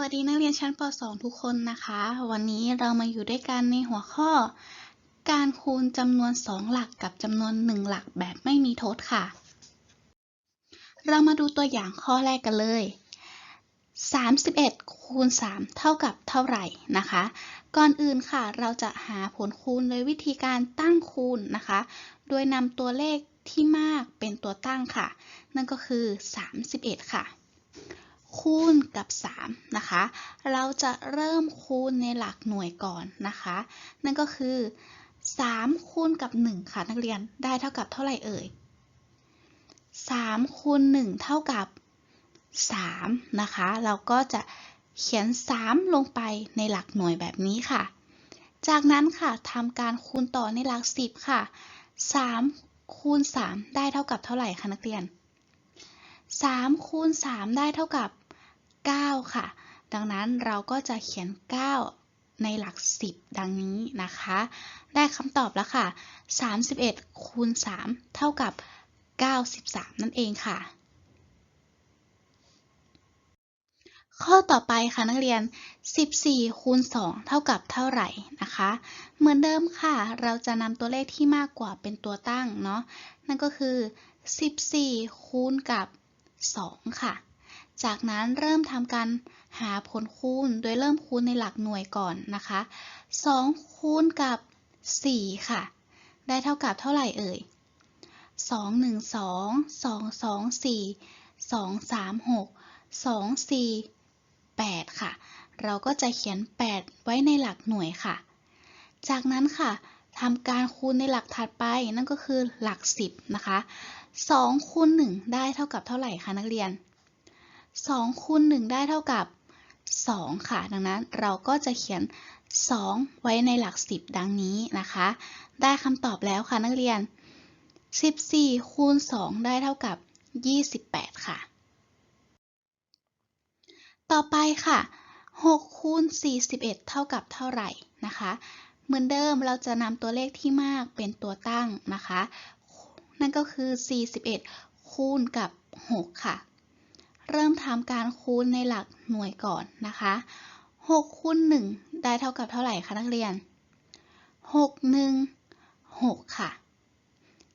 วัสดีนักเรียนชั้นป .2 ทุกคนนะคะ วันนี้เรามาอยู่ด้วยกันในหัวข้อ การคูณจำนวน 2 หลักกับจำนวน 1 หลักแบบไม่มีทดค่ะ เรามาดูตัวอย่างข้อแรกกันเลย 31 คูณ 3 เท่ากับเท่าไหร่นะคะ ก่อนอื่นค่ะ เราจะหาผลคูณโดยวิธีการตั้งคูณนะคะ โดยนำตัวเลขที่มากเป็นตัวตั้งค่ะ นั่นก็คือ 31 ค่ะ คูณกับ 3 นะคะ เราจะเริ่มคูณในหลักหน่วยก่อนนะคะ นั่นก็คือ 3 คูณกับ 1 ค่ะนักเรียนได้เท่ากับเท่าไหร่เอ่ย 3 คูณ 1 เท่ากับ 3 นะคะ เราก็จะเขียน 3 ลงไปในหลักหน่วยแบบนี้ค่ะ จากนั้นค่ะทำการคูณต่อในหลัก 10 ค่ะ 3 คูณ 3 ได้เท่ากับเท่าไหร่คะนักเรียน3คูณ3ได้เท่ากับ 9 ค่ะ ดังนั้นเราก็จะเขียน 9 ในหลัก 10 ดังนี้นะคะ ได้คำตอบแล้วค่ะ 31 คูณ 3 เท่ากับ 93 นั่นเองค่ะ ข้อต่อไปค่ะนักเรียน 14 คูณ 2 เท่ากับเท่าไหร่นะคะ เหมือนเดิมค่ะ เราจะนำตัวเลขที่มากกว่าเป็นตัวตั้งเนาะ นั่นก็คือ 14 คูณกับ 2 ค่ะ จากนั้นเริ่มทำการหาผลคูณ โดยเริ่มคูณในหลักหน่วยก่อนนะคะ 2 คูณกับ 4 ค่ะ ได้เท่ากับเท่าไหร่เอ่ย 2 1 2 2 2 4 2 3 6 2 4 8 ค่ะ เราก็จะเขียน 8 ไว้ในหลักหน่วยค่ะ จากนั้นค่ะทำการคูณในหลักถัดไปนั่นก็คือหลัก 10 นะคะ 2 คูณ 1 ได้เท่ากับเท่าไหร่คะนักเรียน 2 คูณ1ได้เท่ากับ 2 ค่ะ ดังนั้นเราก็จะเขียน 2 ไว้ในหลัก 10 ดังนี้นะคะ ได้คำตอบแล้วค่ะนักเรียน 14คูณ2ได้เท่ากับ 28 ค่ะ ต่อไปค่ะ6คูณ41 เท่ากับเท่าไหร่นะคะ เหมือนเดิมเราจะนำตัวเลขที่มากเป็นตัวตั้งนะคะ นั่นก็คือ 41 คูณกับ 6 ค่ะ เริ่มทำการคูณในหลักหน่วยก่อนนะคะ6คูณ1ได้เท่ากับเท่าไหร่คะนักเรียน 6 1 6 ค่ะ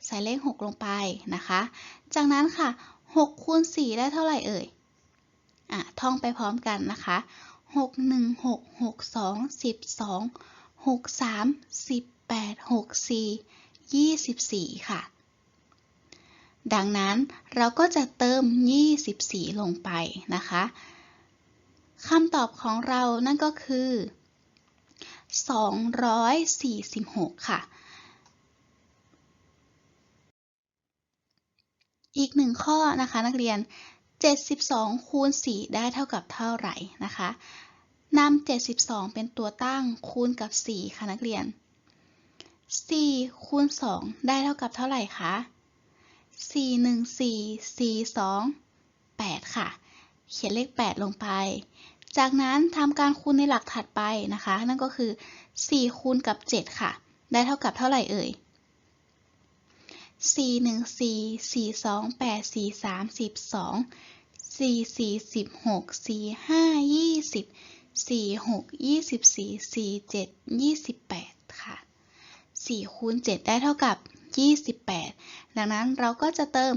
ใส่เลข 6 ลงไปนะคะ จากนั้นค่ะ6คูณ4ได้เท่าไหร่เอ่ย อะ ท่องไปพร้อมกันนะคะ 6 1 6 6 2 12 6 3 18 6 4 24 ค่ะ ดังนั้นเราก็จะเติม 24 ลงไปนะคะคำตอบของเรานั่นก็คือ 246 ค่ะ อีกหนึ่งข้อนะคะนักเรียน 72 คูณ 4 ได้เท่ากับเท่าไหร่นะคะนำ72 เป็นตัวตั้งคูณกับ 4 ค่ะนักเรียน 4 คูณ 2 ได้เท่ากับเท่าไหร่คะ 4 1 4 4 2 8 ค่ะ เขียนเลข 8 ลงไป จากนั้นทำการคูณในหลักถัดไปนะคะ นั่นก็คือ 4 คูณกับ 7 ค่ะ ได้เท่ากับเท่าไหร่เอ่ย4 1 4 4 2 8 4 3 12 4 4 16 4 5 20 4 6 24 4 7 28ค่ะ4คูณ7ได้เท่ากับ 28 ดังนั้นเราก็จะเติม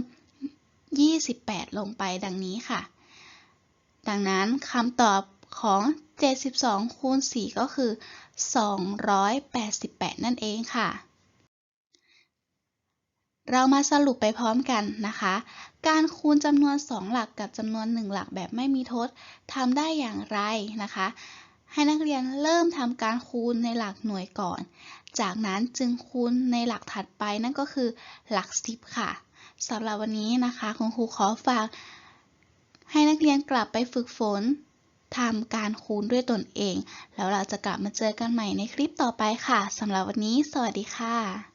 28 ลงไปดังนี้ค่ะ ดังนั้นคำตอบของ 72 คูณ 4 ก็คือ 288 นั่นเองค่ะ เรามาสรุปไปพร้อมกันนะคะ การคูณจำนวน 2 หลักกับจำนวน 1 หลักแบบไม่มีทดทำได้อย่างไรนะคะ ให้นักเรียนเริ่มทำการคูณในหลักหน่วยก่อน จากนั้นจึงคูณในหลักถัดไปนั่นก็คือหลักสิบค่ะสำหรับวันนี้นะคะคุณครูขอฝาก ให้นักเรียนกลับไปฝึกฝนทำการคูณด้วยตนเอง แล้วเราจะกลับมาเจอกันใหม่ในคลิปต่อไปค่ะสำหรับวันนี้ สวัสดีค่ะ